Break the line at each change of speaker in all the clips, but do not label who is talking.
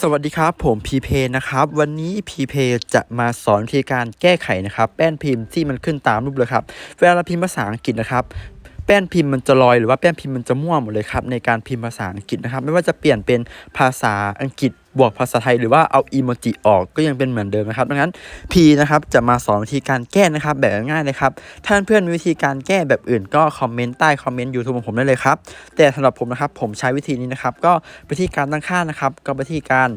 สวัสดีครับ ผมพีเพนะครับ วันนี้พีเพจะมาสอนวิธีการแก้ไขนะครับ แป้นพิมพ์ที่มันขึ้นตามรูปเลยครับ เวลาเราพิมพ์ภาษาอังกฤษนะครับ แป้นพิมพ์มันจะลอยหรือว่าแป้นพิมพ์มันจะมั่วหมดเลยครับในการพิมพ์ภาษาอังกฤษนะครับ ไม่ว่าจะเปลี่ยนเป็นภาษาอังกฤษบวกภาษาไทยหรือว่าเอาอีโมจิออกก็ยังเป็นเหมือนเดิมนะครับดังนั้นพีนะครับจะมาสอนวิธีการแก้นะครับแบบง่ายๆเลยครับถ้าเพื่อนมีวิธีการแก้แบบอื่นก็คอมเมนต์ใต้คอมเมนต์ยูทูบของผมได้เลยครับ แต่สำหรับผมนะครับผมใช้วิธีนี้นะครับ ก็วิธีการตั้งค่านะครับ ก็วิธีการ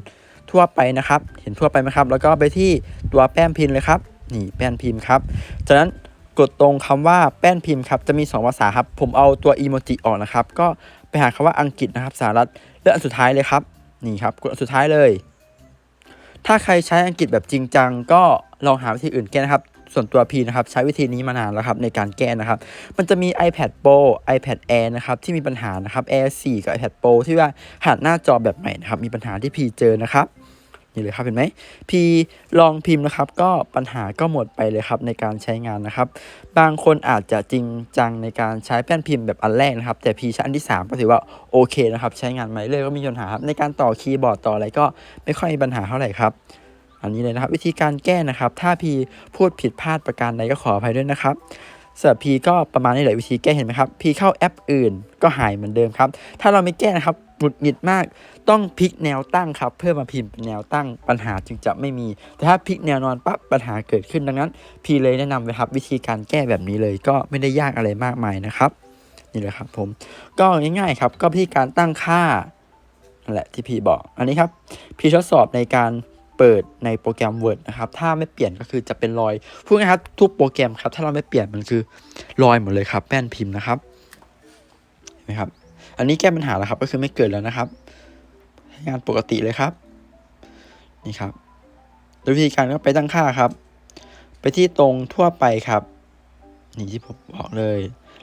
ทั่วไปนะครับ เห็นทั่วไปไหมครับ แล้วก็ไปที่ตัวแป้นพิมพ์เลยครับนี่แป้นพิมพ์ครับจากนั้น กดตรงคำว่าแป้นพิมพ์ครับจะมี 2 ภาษาครับ ผมเอาตัวอีโมจิออกนะครับ ก็ไปหาคำว่าอังกฤษนะครับสหรัฐเลือกอันสุดท้ายเลยครับ นี่ครับ กดอันสุดท้ายเลย ถ้าใครใช้อังกฤษแบบจริงจังก็ลองหาวิธีอื่นแก้นะครับ ส่วนตัวพีนะครับใช้วิธีนี้มานานแล้วครับในการแก้นะครับ มันจะมี iPad Pro iPad Air นะครับที่มีปัญหานะครับ Air 4 กับ iPad Pro ที่ว่าหันหน้าจอแบบใหม่นะครับมีปัญหาที่พีเจอนะครับ นี่เลยครับเห็นไหมพีลองพิมพ์นะครับ ก็ปัญหาก็หมดไปเลยครับในการใช้งานนะครับ บางคนอาจจะจริงจังในการใช้แป้นพิมพ์แบบอันแรกนะครับ แต่พีใช้อันที่ 3 ก็ถือว่าโอเคนะครับ ใช้งานมาเรื่อยๆก็ไมมีปัญหาครับในการต่อคีย์บอร์ดต่ออะไรก็ไม่ค่อยมีปัญหาเท่าไหร่ครับอันนี้เลยนะครับ วิธีการแก้นะครับ ถ้าพีพูดผิดพลาดประการใดก็ขออภัยด้วยนะครับ สำหรับพีก็ประมาณนี้แหละวิธีแก้เห็นไหมครับพีเข้าแอปอื่นก็หายเหมือนเดิมครับ ถ้าเราไม่แก้นะครับหงุดหงิดมากต้องพลิกแนวตั้งครับเพื่อมาพิมพ์แนวตั้งปัญหาจึงจะไม่มี แต่ถ้าพลิกแนวนอนปั๊บปัญหาเกิดขึ้นดังนั้นพีเลยแนะนำเลยครับวิธีการแก้แบบนี้เลยก็ไม่ได้ยากอะไรมากมายนะครับนี่แหละครับผมก็ง่ายๆครับก็วิธีการตั้งค่านั่นแหละที่พี่บอก อันนี้ครับพี่ทดสอบในการ เปิดในโปรแกรม Word นะครับ ถ้าไม่เปลี่ยนก็คือจะเป็นรอยพูดง่ายๆครับทุกโปรแกรมครับ ถ้าเราไม่เปลี่ยนมันคือรอยหมดเลยครับแป้นพิมพ์นะครับเห็นไหมครับ อันนี้แก้ปัญหาแล้วครับ ก็คือไม่เกิดแล้วนะครับใช้งานปกติเลยครับ นี่ครับโดยวิธีการก็ไปตั้งค่าครับ ไปที่ตรงทั่วไปครับนี่ที่ผมบอกเลย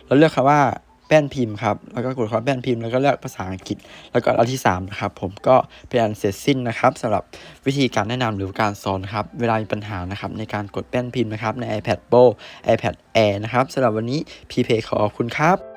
เราเลือกคำว่า แป้นพิมพ์ครับแล้วก็กดคำว่าแป้นพิมพ์แล้วก็เลือกภาษาอังกฤษ แล้วก็อันที่3นะครับผมก็เป็นอันเสร็จสิ้นนะครับสำหรับวิธีการแนะนำหรือการสอนครับเวลามีปัญหานะครับในการกดแป้นพิมพ์นะครับใน iPad Pro iPad Air นะครับสำหรับวันนี้พีเพขอขอบคุณครับ